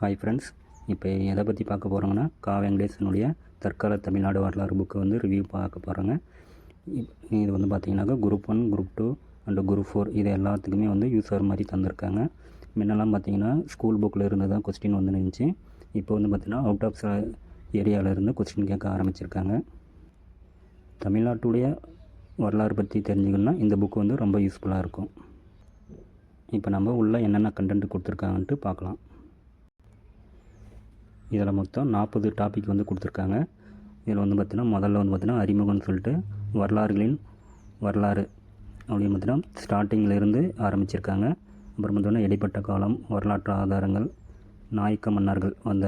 Hi friends இப்போ எதை பற்றி பார்க்க போகிறோங்கன்னா கா வெங்கடேசனுடைய தற்கால தமிழ்நாடு வரலாறு புக்கை வந்து ரிவ்யூ பார்க்க போகிறோங்க இது வந்து பார்த்திங்கனாக்கா group one group two and group four இது எல்லாத்துக்குமே வந்து யூஸ் ஆகிற மாதிரி தந்திருக்காங்க. முன்னெல்லாம் பார்த்தீங்கன்னா ஸ்கூல் புக்கில் இருந்து தான் கொஸ்டின் வந்து இருந்துச்சு. இப்போ வந்து பார்த்திங்கன்னா அவுட் ஆஃப் ஏரியாவிலேருந்து கொஸ்டின் கேட்க ஆரம்பிச்சிருக்காங்க. தமிழ்நாட்டுடைய வரலாறு பற்றி தெரிஞ்சுக்கணுன்னா இந்த புக்கு வந்து ரொம்ப யூஸ்ஃபுல்லாக இருக்கும். இப்போ நம்ம உள்ளே என்னென்ன கண்டென்ட் கொடுத்துருக்காங்கன்ட்டு பார்க்கலாம். இதில் மொத்தம் நாற்பது டாபிக் வந்து கொடுத்துருக்காங்க. இதில் வந்து பார்த்திங்கன்னா முதல்ல வந்து பார்த்திங்கன்னா அறிமுகம்னு சொல்லிட்டு வரலாறுகளின் வரலாறு அப்படின்னு பார்த்தீங்கன்னா ஸ்டார்டிங்கிலேருந்து ஆரம்பிச்சிருக்காங்க. அப்புறம் பார்த்தோன்னா இடைப்பட்ட காலம் வரலாற்று ஆதாரங்கள் நாயக்க மன்னர்கள் அந்த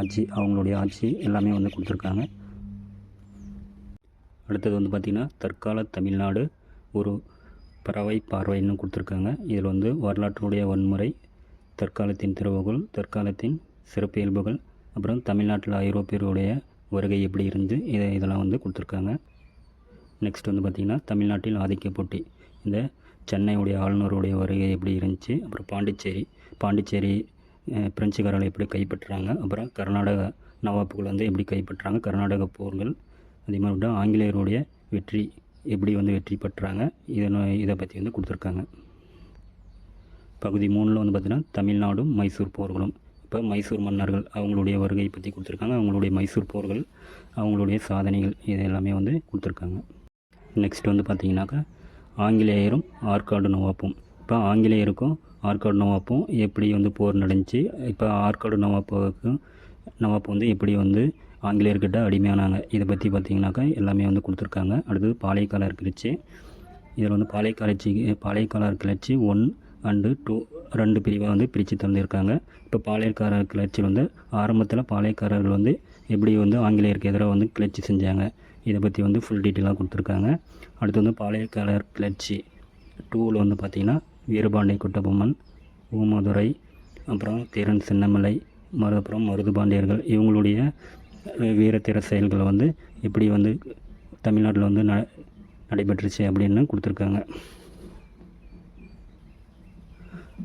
ஆட்சி அவங்களுடைய ஆட்சி எல்லாமே வந்து கொடுத்துருக்காங்க. அடுத்தது வந்து பார்த்திங்கன்னா தற்கால தமிழ்நாடு ஒரு பறவை பார்வைன்னு கொடுத்துருக்காங்க. இதில் வந்து வரலாற்றுடைய வன்முறை தற்காலத்தின் திறவுகள் தற்காலத்தின் சிறப்பியல்புகள் அப்புறம் தமிழ்நாட்டில் ஐரோப்பியருடைய வருகை எப்படி இருந்து இதை இதெல்லாம் வந்து கொடுத்துருக்காங்க. நெக்ஸ்ட் வந்து பார்த்திங்கன்னா தமிழ்நாட்டில் ஆதிக்க போட்டி. இந்த சென்னையுடைய ஆளுநருடைய வருகை எப்படி இருந்துச்சு அப்புறம் பாண்டிச்சேரி. பாண்டிச்சேரி பிரெஞ்சுக்காரர்கள் எப்படி கைப்பற்றுறாங்க அப்புறம் கர்நாடக நவாப்புகள் வந்து எப்படி கைப்பற்றுறாங்க கர்நாடக போர்கள். அதே மாதிரி வந்து ஆங்கிலேயருடைய வெற்றி எப்படி வந்து வெற்றி பெற்றாங்க இதை இதை பற்றி வந்து கொடுத்துருக்காங்க. பகுதி மூணில் வந்து பார்த்திங்கன்னா தமிழ்நாடும் மைசூர் போர்களும். இப்போ மைசூர் மன்னர்கள் அவங்களுடைய வருகை பற்றி கொடுத்துருக்காங்க. அவங்களுடைய மைசூர் போர்கள் அவங்களுடைய சாதனைகள் இது எல்லாமே வந்து கொடுத்துருக்காங்க. நெக்ஸ்ட் வந்து பார்த்திங்கனாக்கா ஆங்கிலேயரும் ஆற்காடு நவாப்பும். இப்போ ஆங்கிலேயருக்கும் ஆற்காடு நவாப்பும் எப்படி வந்து போர் நடந்துச்சு? இப்போ ஆற்காடு நவாப்புக்கும் நவாப்பு வந்து எப்படி வந்து ஆங்கிலேயர்கிட்ட அடிமையானாங்க? இதை பற்றி பார்த்திங்கனாக்கா எல்லாமே வந்து கொடுத்துருக்காங்க. அடுத்தது பாளையக்காலர் கிளர்ச்சி. இதில் வந்து பாளையக்காலச்சி பாளையக்காலர் கிளர்ச்சி ஒன் அண்டு டூ ரெண்டு பிரிவாக வந்து பிரித்து தந்திருக்காங்க. இப்போ பாளையக்காரர் கிளர்ச்சி வந்து ஆரம்பத்தில் பாளையக்காரர்கள் வந்து எப்படி வந்து ஆங்கிலேயருக்கு எதிராக வந்து கிளர்ச்சி செஞ்சாங்க இதை பற்றி வந்து ஃபுல் டீட்டெயிலாக கொடுத்துருக்காங்க. அடுத்து வந்து பாளையக்காரர் கிளர்ச்சி டூவில் வந்து பார்த்திங்கன்னா வீரபாண்டிய குட்டபொம்மன் ஊமதுரை அப்புறம் தீரன் சின்னமலை மறு அப்புறம் மருதுபாண்டியர்கள் இவங்களுடைய வீரத்திர செயல்களை வந்து எப்படி வந்து தமிழ்நாட்டில் வந்து ந நடைபெற்றுச்சு அப்படின்னு கொடுத்துருக்காங்க.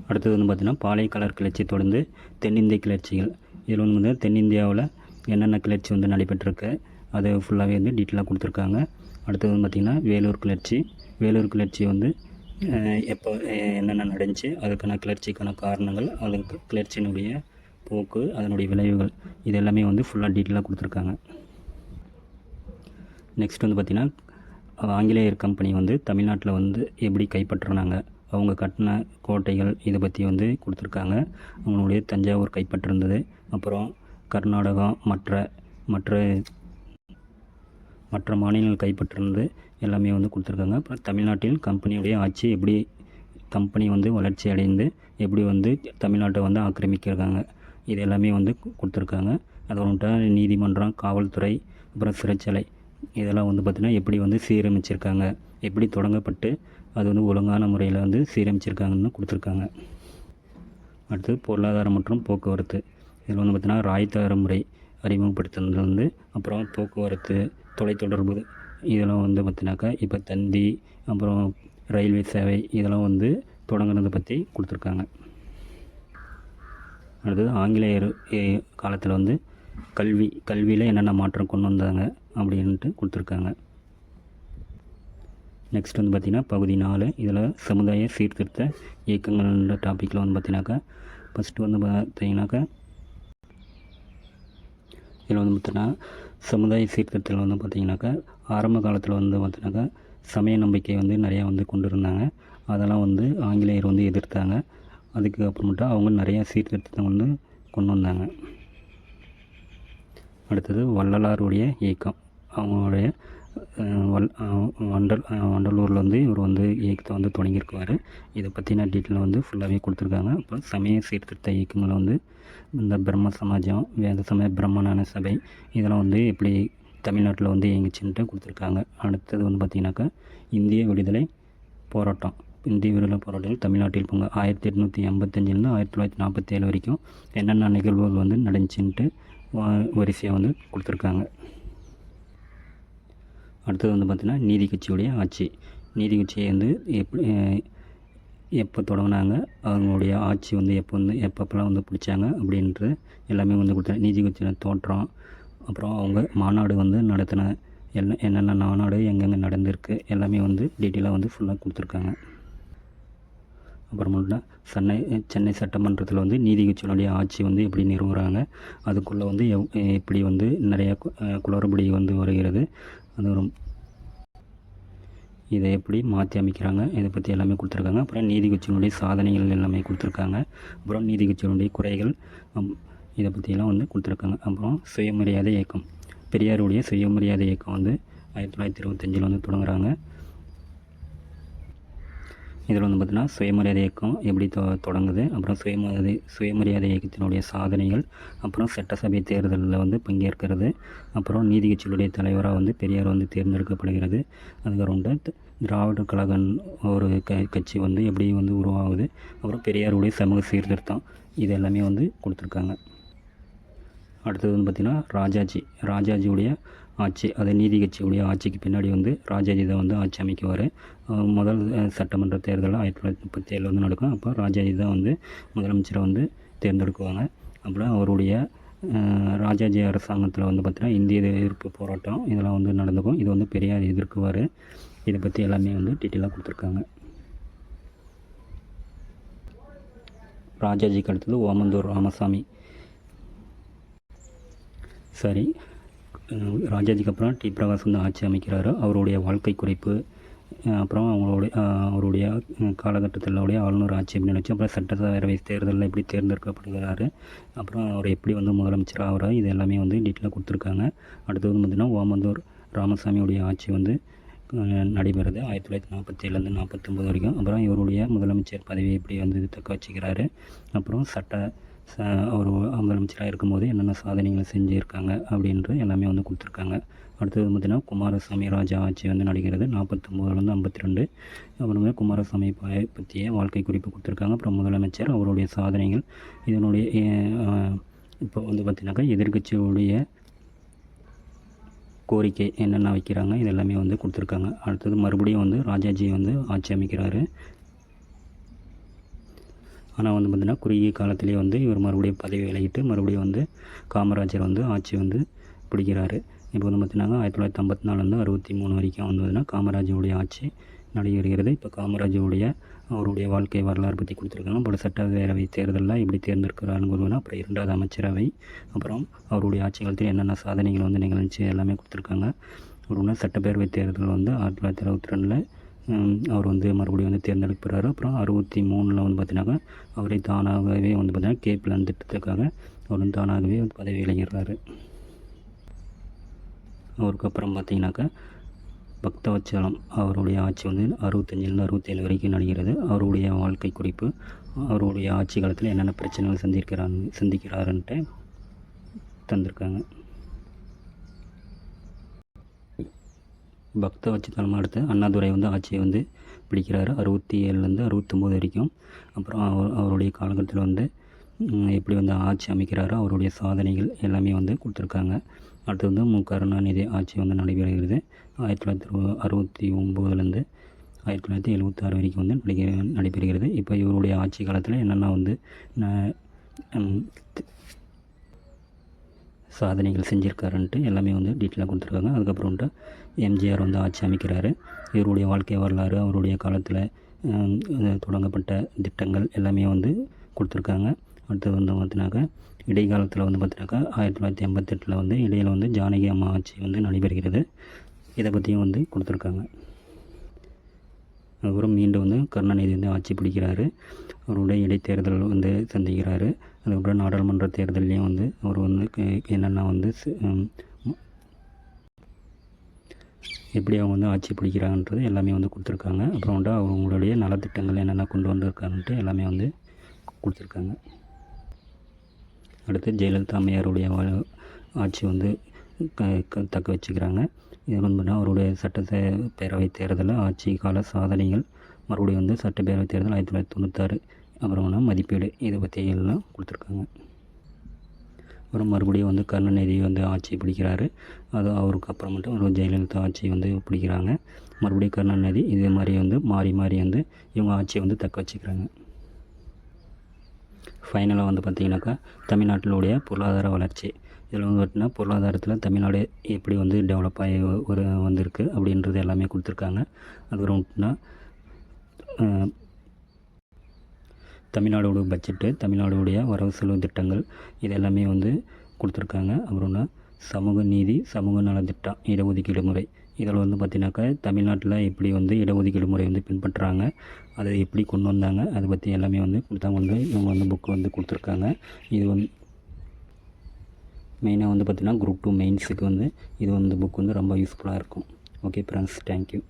அடுத்தது வந்து பார்த்திங்கன்னா பாளையக்காலர் கிளர்ச்சி தொடர்ந்து தென்னிந்திய கிளர்ச்சிகள். இதில் வந்து தென்னிந்தியாவில் என்னென்ன கிளர்ச்சி வந்து நடைபெற்றிருக்கு அது ஃபுல்லாகவே வந்து டீட்டெயிலாக கொடுத்துருக்காங்க. அடுத்தது வந்து பார்த்திங்கன்னா வேலூர் கிளர்ச்சி. வேலூர் கிளர்ச்சி வந்து எப்போ என்னென்ன நடந்துச்சு அதுக்கான கிளர்ச்சிக்கான காரணங்கள் அதுக்கு கிளர்ச்சியினுடைய போக்கு அதனுடைய விளைவுகள் இது எல்லாமே வந்து ஃபுல்லாக டீட்டெயிலாக கொடுத்துருக்காங்க. நெக்ஸ்ட் வந்து பார்த்திங்கன்னா ஆங்கிலேயர் கம்பெனி வந்து தமிழ்நாட்டில் வந்து எப்படி கைப்பற்றினாங்க அவங்க கட்டின கோட்டைகள் இதை பற்றி வந்து கொடுத்துருக்காங்க. அவங்களுடைய தஞ்சாவூர் கைப்பற்றிருந்தது. அப்புறம் கர்நாடகா மற்ற மற்ற மற்ற மாநிலங்கள் கைப்பற்றிருந்தது. எல்லாமே வந்து கொடுத்துருக்காங்க. அப்புறம் தமிழ்நாட்டில் கம்பெனியுடைய ஆட்சி எப்படி கம்பெனி வந்து வளர்ச்சி அடைந்து எப்படி வந்து தமிழ்நாட்டை வந்து ஆக்கிரமிக்கிறாங்க இது எல்லாமே வந்து கொடுத்துருக்காங்க. அது வந்துட்டு நீதிமன்றம் காவல்துறை அப்புறம் சிறைச்சாலை. இதெல்லாம் வந்து பார்த்திங்கன்னா எப்படி வந்து சீரமைச்சிருக்காங்க எப்படி தொடங்கப்பட்டு அது வந்து ஒழுங்கான முறையில் வந்து சீரமைச்சிருக்காங்கன்னு கொடுத்துருக்காங்க. அடுத்து பொருளாதாரம் மற்றும் போக்குவரத்து. இதில் வந்து பார்த்திங்கன்னா ராய்த்தார முறை அறிமுகப்படுத்துனது வந்து அப்புறம் போக்குவரத்து தொலைத்தொடர்பு இதெல்லாம் வந்து பார்த்தினாக்கா இப்போ தந்தி அப்புறம் ரயில்வே சேவை இதெல்லாம் வந்து தொடங்குனதை பற்றி கொடுத்துருக்காங்க. அடுத்தது ஆங்கிலேயர் காலத்தில் வந்து கல்வி கல்வியில் என்னென்ன மாற்றம் கொண்டு வந்தாங்க? அப்படின்ட்டு கொடுத்துருக்காங்க. நெக்ஸ்ட் வந்து பார்த்திங்கன்னா பகுதி நாலு. இதில் சமுதாய சீர்திருத்த இயக்கங்கள்ன்ற டாப்பிக்கில் வந்து பார்த்திங்கனாக்கா ஃபஸ்ட்டு வந்து பார்த்திங்கனாக்கா இதில் வந்து பார்த்தீங்கன்னா சமுதாய சீர்திருத்தத்தில் வந்து பார்த்திங்கனாக்கா ஆரம்ப காலத்தில் வந்து பார்த்திங்கனாக்கா சமய நம்பிக்கை வந்து நிறையா வந்து கொண்டு இருந்தாங்க அதெல்லாம் வந்து ஆங்கிலேயர் வந்து எதிர்த்தாங்க. அதுக்கு அப்புறமேட்டா அவங்க நிறையா சீர்திருத்தத்தை வந்து கொண்டு வந்தாங்க. அடுத்தது வள்ளலாருடைய இயக்கம். அவங்களுடைய வல் வண்டல் வண்டலூரில் வந்து இவர் வந்து இயக்கத்தை வந்து தொடங்கியிருக்குவார் இதை பற்றின டீட்டெயில் வந்து ஃபுல்லாகவே கொடுத்துருக்காங்க. அப்புறம் சமய சீர்திருத்த இயக்கங்களை வந்து இந்த பிரம்ம சமாஜம் வேத சமய பிரம்மணான சபை இதெல்லாம் வந்து எப்படி தமிழ்நாட்டில் வந்து இயங்குச்சுன்ட்டு கொடுத்துருக்காங்க. அடுத்தது வந்து பார்த்திங்கனாக்கா இந்திய விடுதலை போராட்டம். இந்திய விடுதலை போராட்டங்கள் தமிழ்நாட்டில் போங்க ஆயிரத்தி எட்நூற்றி ஐம்பத்தஞ்சிலேருந்து ஆயிரத்தி தொள்ளாயிரத்தி நாற்பத்தேழு வரைக்கும் என்னென்ன நிகழ்வுகள் வந்து நடந்துச்சுன்ட்டு வரிசையாக வந்து கொடுத்துருக்காங்க. அடுத்தது வந்து பார்த்திங்கன்னா நீதி கட்சியுடைய ஆட்சி. நீதி கட்சியை வந்து எப்படி எப்போ தொடங்கினாங்க அவங்களுடைய ஆட்சி வந்து எப்போ வந்து எப்பப்பெல்லாம் வந்து பிடிச்சாங்க அப்படின்றது எல்லாமே வந்து கொடுத்தாங்க. நீதி கட்சியோட தோற்றம் அப்புறம் அவங்க மாநாடு வந்து நடத்தின என்ன என்னென்ன மாநாடு எங்கெங்கே நடந்திருக்கு எல்லாமே வந்து டீட்டெயிலாக வந்து ஃபுல்லாக கொடுத்துருக்காங்க. அப்புறமேட்டு சென்னை சென்னை சட்டமன்றத்தில் வந்து நீதி கட்சியினுடைய ஆட்சி வந்து எப்படி நிறுவுகிறாங்க அதுக்குள்ளே வந்து எவ் எப்படி வந்து நிறைய குளறுபடி வந்து வருகிறது அது ஒரு இதை எப்படி மாற்றி அமைக்கிறாங்க இதை பற்றி எல்லாமே கொடுத்துருக்காங்க. அப்புறம் நீதி கட்சியினுடைய சாதனைகள் எல்லாமே கொடுத்துருக்காங்க. அப்புறம் நீதி கட்சியினுடைய குறைகள் இதை பற்றியெல்லாம் வந்து கொடுத்துருக்காங்க. அப்புறம் சுயமரியாதை இயக்கம் பெரியாருடைய சுயமரியாதை இயக்கம் வந்து ஆயிரத்தி தொள்ளாயிரத்தி இருபத்தஞ்சில் வந்து தொடங்குகிறாங்க இதில் வந்து பார்த்திங்கன்னா சுயமரியாதை இயக்கம் எப்படி தொ தொடங்குது அப்புறம் சுயமரியாதை சுயமரியாதை இயக்கத்தினுடைய சாதனைகள் அப்புறம் சட்டசபை தேர்தலில் வந்து பங்கேற்கிறது அப்புறம் நீதி கட்சிகளுடைய தலைவராக வந்து பெரியார் வந்து தேர்ந்தெடுக்கப்படுகிறது. அதுக்கப்புறம் திராவிடர் கழகம் ஒரு க கட்சி வந்து எப்படி வந்து உருவாகுது அப்புறம் பெரியாருடைய சமூக சீர்திருத்தம் இது எல்லாமே வந்து கொடுத்துருக்காங்க. அடுத்தது வந்து பார்த்திங்கன்னா ராஜாஜி ராஜாஜியுடைய ஆட்சி அது நீதி கட்சியுடைய ஆட்சிக்கு பின்னாடி வந்து ராஜாஜி தான் வந்து ஆட்சி அமைக்குவார் முதல் சட்டமன்ற தேர்தலில் ஆயிரத்தி தொள்ளாயிரத்தி முப்பத்தி ஏழில் வந்து நடக்கும். அப்போ ராஜாஜி தான் வந்து முதலமைச்சரை வந்து தேர்ந்தெடுக்குவாங்க. அப்புறம் அவருடைய ராஜாஜி அரசாங்கத்தில் வந்து பார்த்திங்கன்னா இந்திய எதிர்ப்பு போராட்டம் இதெல்லாம் வந்து நடந்துக்கும். இது வந்து பெரியார் எதிர்க்குவார் இதை பற்றி எல்லாமே வந்து டீட்டெயிலாக கொடுத்துருக்காங்க. ராஜாஜிக்கு அடுத்தது ஓமந்தூர் ராமசாமி. சரி ராஜாஜிக்கு அப்புறம் டி. பிரகாஷ் வந்து ஆட்சி அமைக்கிறாரு. அவருடைய வாழ்க்கை குறிப்பு அப்புறம் அவங்களுடைய அவருடைய காலகட்டத்தில் உடைய ஆளுநர் ஆட்சி அப்படின்னு நினச்சி அப்புறம் சட்டப்பேரவை தேர்தலில் எப்படி தேர்ந்தெடுக்கப்படுகிறாரு அப்புறம் அவர் எப்படி வந்து முதலமைச்சர் ஆகிறார் இது எல்லாமே வந்து டீட்டெயிலாக கொடுத்துருக்காங்க. அடுத்தது வந்து பார்த்திங்கன்னா ஓமந்தூர் ராமசாமியுடைய ஆட்சி வந்து நடைபெறுது. ஆயிரத்தி தொள்ளாயிரத்தி நாற்பத்தேழுலேருந்து நாற்பத்தொம்பது வரைக்கும். அப்புறம் இவருடைய முதலமைச்சர் பதவியை எப்படி வந்து தக்க வச்சுக்கிறாரு அப்புறம் சட்ட ச அவர் முதலமைச்சராக இருக்கும்போது என்னென்ன சாதனைகளை செஞ்சுருக்காங்க அப்படின்றது எல்லாமே வந்து கொடுத்துருக்காங்க. அடுத்தது பார்த்திங்கன்னா குமாரசாமி ராஜா ஆட்சி வந்து நடிக்கிறது நாற்பத்தொம்போதுலேருந்து ஐம்பத்தி ரெண்டு அப்புறமே குமாரசாமி பற்றிய வாழ்க்கை குறிப்பு கொடுத்துருக்காங்க. அப்புறம் முதலமைச்சர் அவருடைய சாதனைகள் இதனுடைய இப்போ வந்து பார்த்திங்கனாக்கா எதிர்க்கட்சியுடைய கோரிக்கை என்னென்ன வைக்கிறாங்க இது எல்லாமே வந்து கொடுத்துருக்காங்க. அடுத்தது மறுபடியும் வந்து ராஜாஜி வந்து ஆட்சி அமைக்கிறாரு. ஆனால் வந்து பார்த்திங்கன்னா குறுகிய காலத்திலே வந்து இவர் மறுபடியும் பதவி விலகிட்டு மறுபடியும் வந்து காமராஜர் வந்து ஆட்சி வந்து பிடிக்கிறாரு. இப்போ வந்து பார்த்திங்கன்னா ஆயிரத்தி தொள்ளாயிரத்தி ஐம்பத்தி நாலுலேருந்து அறுபத்தி மூணு வரைக்கும் வந்து பார்த்திங்கன்னா காமராஜருடைய ஆட்சி நடைபெறுகிறது. இப்போ காமராஜருடைய அவருடைய வாழ்க்கை வரலாறு பற்றி கொடுத்துருக்காங்க. அப்புறம் சட்டப்பேரவை தேர்தலில் எப்படி தேர்ந்தெடுக்கிறாருன்னு அப்புறம் இரண்டாவது அமைச்சரவை அப்புறம் அவருடைய ஆட்சி காலத்தில் என்னென்ன சாதனைகள் வந்து நிகழ்ச்சி எல்லாமே கொடுத்துருக்காங்க. ஒரு சட்டப்பேரவை தேர்தல் வந்து ஆயிரத்தி தொள்ளாயிரத்தி அறுபத்தி ரெண்டில் அவர் வந்து மறுபடியும் வந்து தேர்ந்தெடுக்கிறாரு அப்புறம் அறுபத்தி மூணில் வந்து பார்த்தீங்கன்னாக்கா அவரே தானாகவே வந்து பார்த்தீங்கன்னா கே பிளான் திட்டத்துக்காக அவர் வந்து தானாகவே வந்து பதவி விலகிறாரு அவருக்கு அப்புறம் பார்த்தீங்கன்னாக்கா பக்தவச்சலம் அவருடைய ஆட்சி வந்து அறுபத்தஞ்சிலிருந்து அறுபத்தேழு வரைக்கும் நடக்கிறது அவருடைய வாழ்க்கை குறிப்பு அவருடைய ஆட்சி காலத்தில் என்னென்ன பிரச்சனைகள் சந்திக்கிறாங்க சந்திக்கிறாருன்ட்டு தந்திருக்காங்க. பக்த பக்தவச்சலம் அடுத்து அண்ணாதுரை வந்து ஆட்சியை வந்து பிடிக்கிறாரு. அறுபத்தி ஏழுலேருந்து அறுபத்தொம்போது வரைக்கும். அப்புறம் அவர் அவருடைய காலகட்டத்தில் வந்து எப்படி வந்து ஆட்சி அமைக்கிறாரோ அவருடைய சாதனைகள் எல்லாமே வந்து கொடுத்துருக்காங்க. அடுத்து வந்து மு. கருணாநிதி ஆட்சி வந்து நடைபெறுகிறது. ஆயிரத்தி தொள்ளாயிரத்தி அறுபத்தி ஒம்போதுலேருந்து ஆயிரத்தி தொள்ளாயிரத்தி எழுபத்தாறு வரைக்கும் வந்து நடிக நடைபெறுகிறது. இப்போ இவருடைய ஆட்சி காலத்தில் என்னென்ன வந்து சாதனைகள் செஞ்சுருக்காருன்ட்டு எல்லாமே வந்து டீட்டெயிலாக கொடுத்துருக்காங்க. அதுக்கப்புறம்ட்டு எம்ஜிஆர் வந்து ஆட்சி அமைக்கிறாரு. இவருடைய வாழ்க்கை வரலாறு அவருடைய காலத்தில் தொடங்கப்பட்ட திட்டங்கள் எல்லாமே வந்து கொடுத்துருக்காங்க. அடுத்தது வந்து பார்த்தினாக்கா இடைக்காலத்தில் வந்து பார்த்தினாக்கா ஆயிரத்தி தொள்ளாயிரத்தி எண்பத்தெட்டில் வந்து இடையில் வந்து ஜானகி அம்மா ஆட்சி வந்து நடைபெறுகிறது. இதை பற்றியும் வந்து கொடுத்துருக்காங்க. அதுக்கப்புறம் மீண்டும் வந்து கருணாநிதி வந்து ஆட்சி பிடிக்கிறாரு. அவருடைய இடைத்தேர்தல் வந்து சந்திக்கிறாரு. அதுக்கப்புறம் நாடாளுமன்ற தேர்தல்லையும் வந்து அவர் வந்து என்னென்ன வந்து எப்படி அவங்க வந்து ஆட்சி பிடிக்கிறாங்கன்றது எல்லாமே வந்து கொடுத்துருக்காங்க. அப்புறம் வந்து அவங்களுடைய நலத்திட்டங்கள் என்னென்ன கொண்டு வந்திருக்காங்கன்ட்டு எல்லாமே வந்து கொடுத்துருக்காங்க. அடுத்து ஜெயலலிதா அம்மையாருடைய ஆட்சி வந்து க க- தக்க வச்சுக்கிறாங்க. இது வந்து அவருடைய சட்ட பேரவை தேர்தலில் ஆட்சி கால சாதனைகள் மறுபடியும் வந்து சட்டப்பேரவை தேர்தல் ஆயிரத்தி தொள்ளாயிரத்தி தொண்ணூத்தாறு அப்புறம் வந்து மதிப்பீடு இதை பற்றி எல்லாம் கொடுத்துருக்காங்க. அப்புறம் மறுபடியும் வந்து கருணாநிதி வந்து ஆட்சி பிடிக்கிறாரு. அது அவருக்கு அப்புறமேட்டு ஒரு ஜெயலலிதா ஆட்சி வந்து பிடிக்கிறாங்க. மறுபடியும் கருணாநிதி இதே மாதிரி வந்து மாறி மாறி வந்து இவங்க ஆட்சியை வந்து தக்க வச்சுக்கிறாங்க. ஃபைனலாக வந்து பார்த்திங்கனாக்கா தமிழ்நாட்டினுடைய பொருளாதார வளர்ச்சி. இதில் வந்து பார்த்திங்கன்னா பொருளாதாரத்தில் தமிழ்நாடு எப்படி வந்து டெவலப் ஆகி ஒரு வந்திருக்கு அப்படின்றது எல்லாமே கொடுத்துருக்காங்க. அதுக்கப்புறம் மட்டும்னா தமிழ்நாடோட பட்ஜெட்டு தமிழ்நாடுடைய வரவு செலவு திட்டங்கள் இது எல்லாமே வந்து கொடுத்துருக்காங்க. அப்புறம்னா சமூக நீதி சமூக நலத்திட்டம் இடஒதுக்கீடு முறை. இதில் வந்து பார்த்திங்கனாக்கா தமிழ்நாட்டில் எப்படி வந்து இடஒதுக்கீடு முறை வந்து பின்பற்றுறாங்க அதை எப்படி கொண்டு வந்தாங்க அதை பற்றி எல்லாமே வந்து கொடுத்தாங்க வந்து இவங்க வந்து புக்கு வந்து கொடுத்துருக்காங்க. இது வந்து மெயினாக வந்து பார்த்திங்கன்னா குரூப் டூ மெயின்ஸுக்கு வந்து இது வந்து புக் வந்து ரொம்ப யூஸ்ஃபுல்லாக இருக்கும். Okay friends thank you